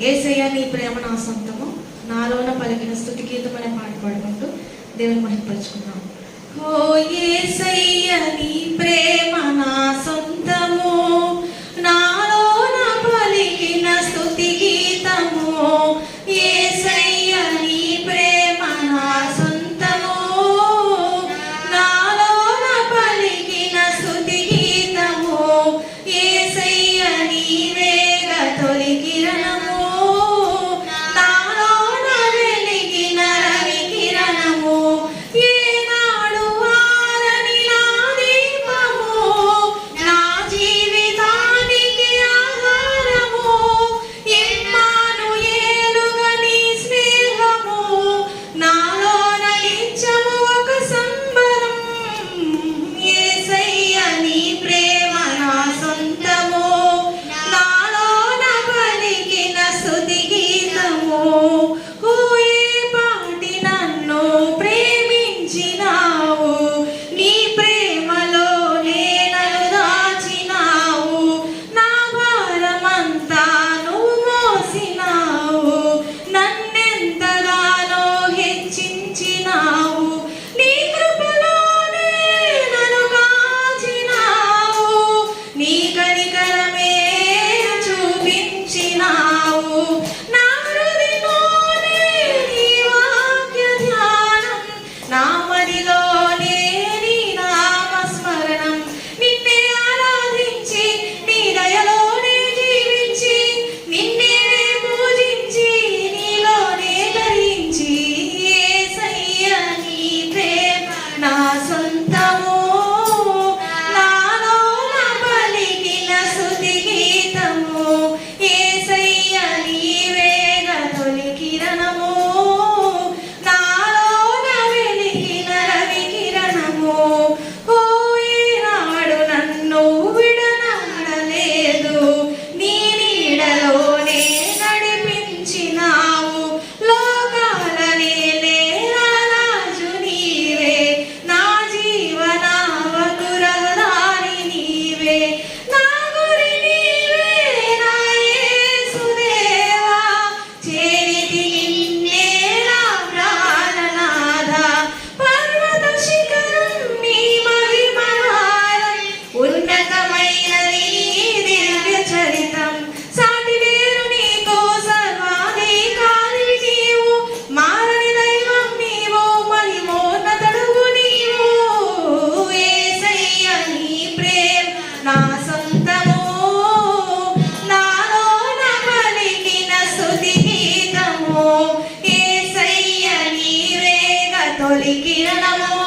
ఏసయ్య నీ ప్రేమ నా సొంతము. నాలోన పలికిన స్థుతి గీతం అనే పాట పాడుకుంటూ దేవుని మహిపరుచుకున్నాం ఓ ఏసయ్య నీ ప్రేమ నా సొంత sempre తొలి కిరణము